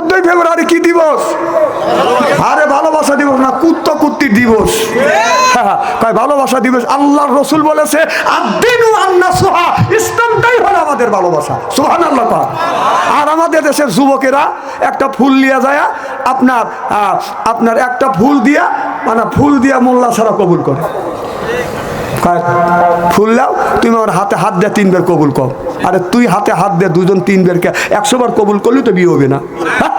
চোদ্দই ফেব্রুয়ারি কি দিবস? আরে ভালোবাসা দিবস না কুত্ত কুত্তির দিবস। কয়, ভালোবাসা দিবস? আল্লাহর রসুল বলেছে, আদিনু আন্না সোহা, ইসলামটাই হলো আমাদের ভালোবাসা। সোহান আল্লাহ আর আমাদের দেশের যুবকেরা একটা ফুল নিয়ে যায়, আপনার আপনার একটা ফুল দিয়া মানে ফুল দিয়া মোল্লা ছাড়া কবুল করে। ফুল দাও, তুমি আমার হাতে হাত দিয়ে তিনবার কবুল কর। আরে তুই হাতে হাত দিয়ে দুজন তিনবার কে একশো বার কবুল করলি তো বিয়ে হবে না। হ্যাঁ?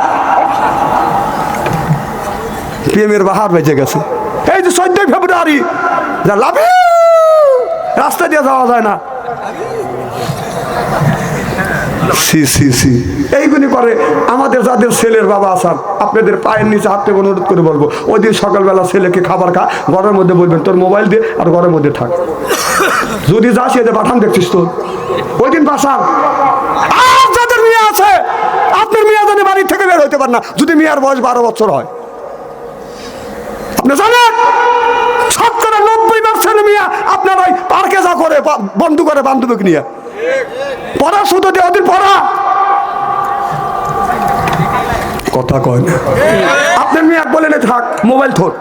প্রেমের বাহার বেঁচে গেছে। এই যে চোদ্দই ফেব্রুয়ারি, যা লাভ! রাস্তা দিয়ে যাওয়া যায় না। সি সি সি। এইগুলি করে আমাদের যাদের ছেলের বাবা আসান আপনাদের পায়ের নিচে হাত অনুরোধ করে বলব, ওই দিন সকালবেলা ছেলেকে খাবার খা, ঘরের মধ্যে বলবেন, তোর মোবাইল দিয়ে আর ঘরের মধ্যে থাক। যদি যাস এদের পাঠান দেখছিস তো। ওই দিন বাসান আর যাদের মেয়ে আছে, আপনার মেয়ে জানে বাড়ির থেকে বের হইতে পারে না, যদি মেয়ের বয়স বারো বছর হয়। আপনি জানেন, শতকরা নব্বই পার্সেন্ট মেয়ে আপনার ওই পার্কে যা করে বন্ধু করে বান্ধবীকে নিয়ে। পড়া, শুধু ওদের পড়া। কথা কয় আপনার মেয়ে বলে না, থাক, মোবাইল থোর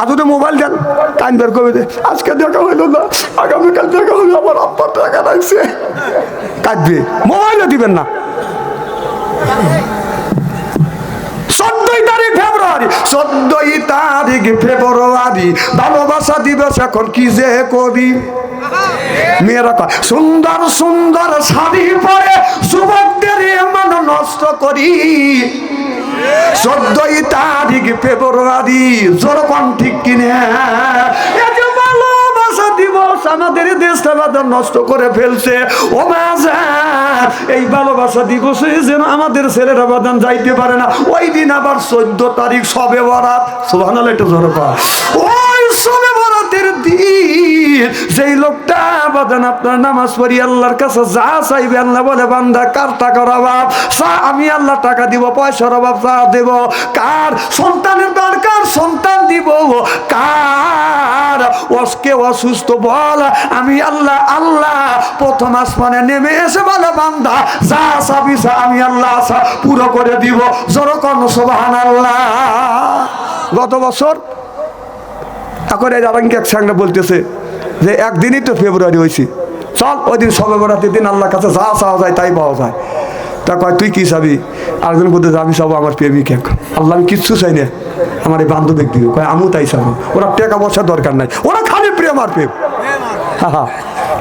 আর মোবাইল দেন, টাইম বের করে দে। আজকে দেখা হইল না, আগামীকাল দেখা হইল আমার আব্বার টাকা লাগছে কাটবে। মোবাইলও দিবেন না। চোদ্দই তারিখ ফেব্রুয়ারি, ভালোবাসা দিবস, এখন কি যে কবি মেয়েরা সুন্দর সুন্দর শাড়ি পরে যুবকদের এমন নষ্ট করি। চোদ্দই তারিখ ফেব্রুয়ারি জোরকম ঠিক কিনে আমাদের দেশটা নষ্ট করে ফেলছে। ও এই ভালোবাসা দিবসে যেন আমাদের ছেলেরা বাদান যাইতে পারে না। ওই দিন আবার চোদ্দ তারিখ সবে বরাত। সুভান একটু জোর ওই সবে বরাতের দিন যেই লোকটা বাদান আপনার নামাজ পড়ি, আল্লাহর কাছে যা চাইবে আল্লাহ বলে, বান্দা, কার টাকার অভাব? চা আমি আল্লাহ টাকা দিব, পয়সার অভাব চা দেব। কার সন্তানের দরকার সন্তান দিব? কার অসকে অসুস্থ বল, আমি আল্লাহ আল্লাহ, প্রথম আসমানে নেমে এসে বলে, বান্দা, যা চা আমি আল্লাহ আশা পুরো করে দিব। জোরকন সোবাহান আল্লাহ গত বছর এখন এই আরঙ্গি এক সঙ্গে বলতেছে যে, একদিনই তো ফেব্রুয়ারি হয়েছি। চল, ওই দিন সবে বেড়াতে দিন আল্লাহর কাছে যা চাওয়া যায়, তাই পাওয়া যায়। তা কয়, তুই কি চাবি? আরেকজন বলতে আমি সব আমার প্রেমিক এক। আল্লাহ, আমি কিচ্ছু চাই না। আমার এই বান্ধবিক দিও। কয় আমিও তাই চাবো। ওরা টাকা পয়সার দরকার নাই। ওরা খালি প্রেম আর প্রেম।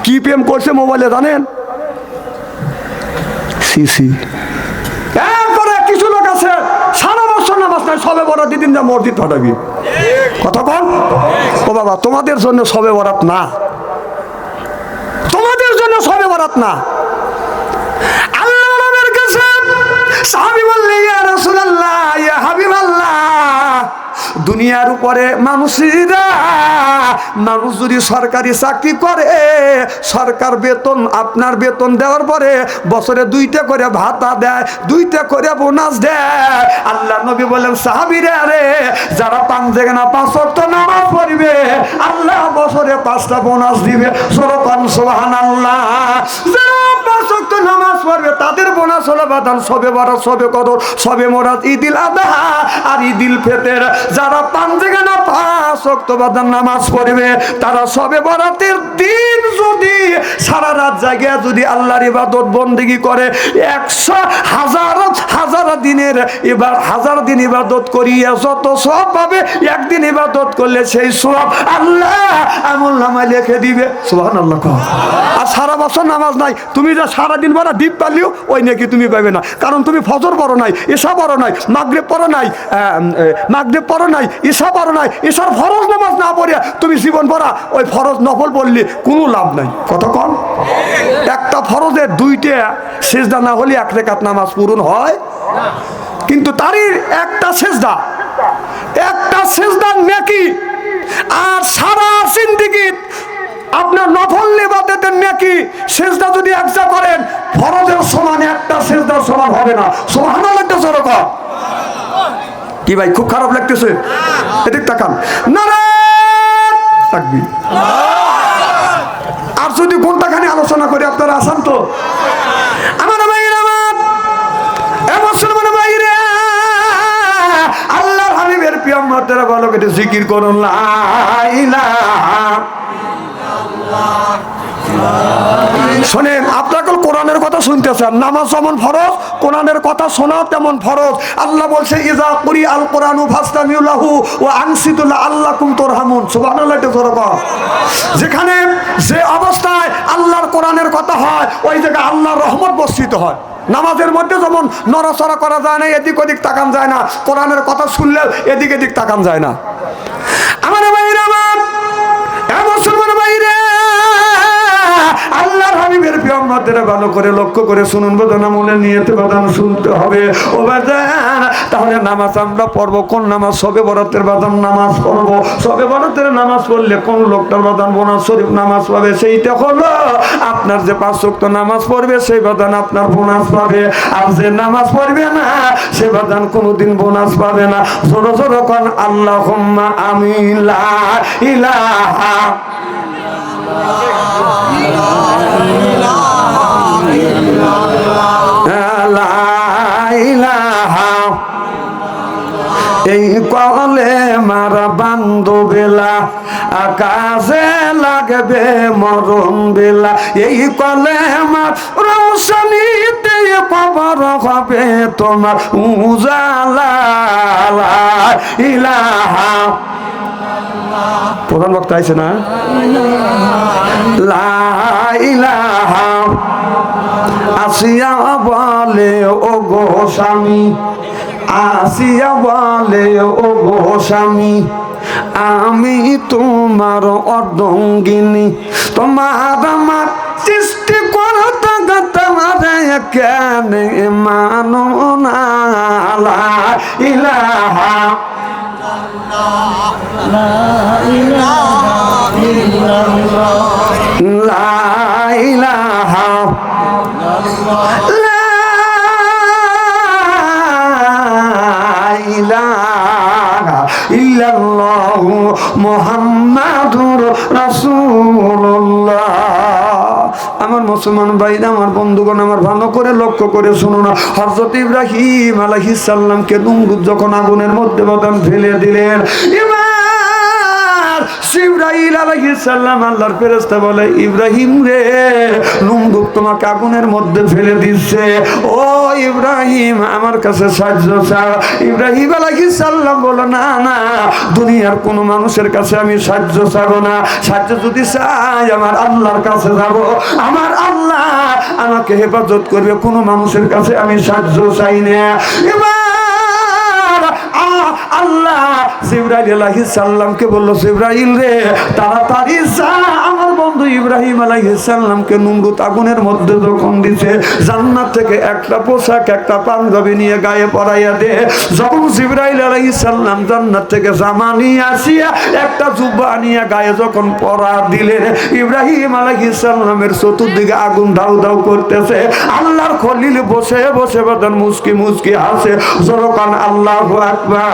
কি প্রেম করছে মোবাইলে জানেন? সি সি। কিছু লোক আছে, সারা সবে কথা ও বাবা, তোমাদের জন্য সবে বরাত না। তোমাদের জন্য সবে বরাত না। সাহাবী বললেন ইয়া রাসূলুল্লাহ, ইয়া হাবিবাল্লাহ, দুনিয়ার উপরে মানুষেরা, মানুষ যদি সরকারি চাকরি করে, সরকার বেতন, আপনার বেতন দেওয়ার পরে বছরে দুইটা করে ভাতা দেয়, দুইটা করে বোনাস দেয়। আল্লাহ নবী বলেন সাহাবিরে আরে যারা পাঁচ জায়গা না, পাঁচ অক্ট নামাজ পড়বে, আল্লাহ বছরে পাঁচটা বোনাস দিবে। সরকান সোহান আল্লাহ যারা পাঁচ অক্ট নামাজ পড়বে সলে বাদান সবে বারা সবে কদর, সবে মোরাত ঈদিল আদাহা আর ঈদিল ফেতের। যারা পাঞ্জেগে না পাঁচ বাদান নামাজ পড়বে। তারা সবে বরাতের দিন যদি সারা রাত জায়গা যদি আল্লাহর ইবাদত বন্দিগি করে, একশো হাজার হাজার দিনের এবার, হাজার দিন ইবাদত করিয়া যত সব পাবে, একদিন ইবাদত করলে সেই সব আল্লাহ আমল নামায় লিখে দিবে। সুহান আল্লাহ আর সারা বছর নামাজ নাই। তুমি যা সারাদিন বলা দ্বীপ পালিও, ওই নাকি তুমি পাবে না। কারণ তুমি ফজর পড়ো নাই এসা পড়ো নাই, মাগরেব পড়ো নাই মাগরেব পড়ো নাই, ঈশা পড়ো নাই, ঈশার ফরজ নামাজ না পড়িয়া তুমি জীবন পড়া ওই ফরজ নফল পড়লে, কোনো লাভ নাই। কত কম? একটা ফরজের দুইটা সেজদা না হলে এক রেখাত নামাজ পূরণ হয়। কিন্তু তারই একটা সেজদা। একটা সেজদার নেকি। আর সারা সিন্দিগিত আপনার নফল নেবাদের নেকি। সেজদা যদি একটা করেন, ফরজের সমান একটা সেজদার সমান হবে না। সমান একটা সরকার কি ভাই, খুব খারাপ লাগতেছে? এদিক তাকান। না রে থাকবি আর যদি ঘন্টাখানি আলোচনা করে, আপনারা আসান তো? আমার ভাইয়ের আমার মুসলমান ভাইরে আল্লাহর হাবিবের প্রিয় মাতারা ভালো কেটে জিকির করুন লাইলা শোনেন, আপনাকে কোরআনের কথা শুনতেছেন। নামাজ যেমন ফরজ, কোরআনের কথা শোনাও তেমন ফরজ। আল্লাহ বলছে, ইজা কুরি আল কোরআনু ফাস্তামিউল্লাহু ও আনসিতুল্লাহ আল্লাহ কুম তোরহামুন। সুবহানাল্লাহ এটা জোরে কর। যেখানে যে অবস্থায় আল্লাহর কোরআনের কথা হয়, ওই জায়গায় আল্লাহর রহমত বর্ষিত হয়। নামাজের মধ্যে যেমন নড়াচড়া করা যায় না, এদিক ওদিক তাকান যায় না, কোরআনের কথা শুনলেও এদিক এদিক তাকান যায় না। আমার বাইরে পিয়ম্মাদের ভালো করে লক্ষ্য করে শুনুন, বেদনা মনে নিয়েতে বাদান শুনতে হবে। ও বাদান তাহলে নামাজ আমরা পড়ব, কোন নামাজ? সবে বরাতের বাদান নামাজ পড়ব। সবে বরাতের নামাজ পড়লে কোন লোকটার বাদান বোনাস শরীফ নামাজ পাবে? সেইটা হলো আপনার যে পাঁচ ওয়াক্ত নামাজ পড়বে, সেই বাদান আপনার বোনাস পাবে। আর যে নামাজ পড়বে না, সে বাদান কোনোদিন বোনাস পাবে না। জোরো জোরো কন আল্লাহ আমি লা ইলাহা কলে মারা বান্ধবেলা, আকাশে লাগবে মরণ বেলা। এই কলে মার রৌশনীতে কবর হবে তোমার উজালা ইলাহা। প্রধান বক্তা আছে না? লা ইলাহা। আসিয়া বলে ও গো স্বামী, আসিয়া বলে, ও গো স্বামী আমি তোমার অর্ধঙ্গিনী। তোমার আমার সৃষ্টি করতে তোমার কেন মানো না। ইলাহা লা ইলাহা মুহাম্মাদুর রাসূলুল্লাহ। আমার মুসলমান ভাইরা, আমার বন্ধুগণ, আমার ভালো করে লক্ষ্য করে শুনো না। হযরত ইব্রাহিম আলাইহিস সালামকে নুমরুদ যখন আগুনের মধ্যে বাদাম ফেলে দিলেন এবার দুনিয়ার কোন মানুষের কাছে আমি সাহায্য চাবো না। সাহায্য যদি চাই, আমার আল্লাহর কাছে যাব। আমার আল্লাহ আমাকে হেফাজত করবে, কোনো মানুষের কাছে আমি সাহায্য চাই না। আলাইহিস সালামকে বলল রে, তাড়াতাড়ি যা। আমার বন্ধু ইব্রাহিম আলাইহিস সালামকে নুমরুত আগুনের মধ্যে দিছে, জান্নাত থেকে একটা পোশাক, একটা পাঞ্জাবি নিয়ে গায়ে পরাইয়া দে। যখন জিব্রাইল আলাইহিস সালাম জান্নাত থেকে জামা নিয়ে আসিয়া একটা জুব্বা নিয়ে গায়ে যখন পরা দিলেন, ইব্রাহিম আলাইহিস সালামের চতুর্দিকে আগুন দাউ দাউ করতেছে। আল্লাহর খলিল বসে বসে বাদান মুসকি মুসকি হাসে, জরকান আল্লাহু আকবার।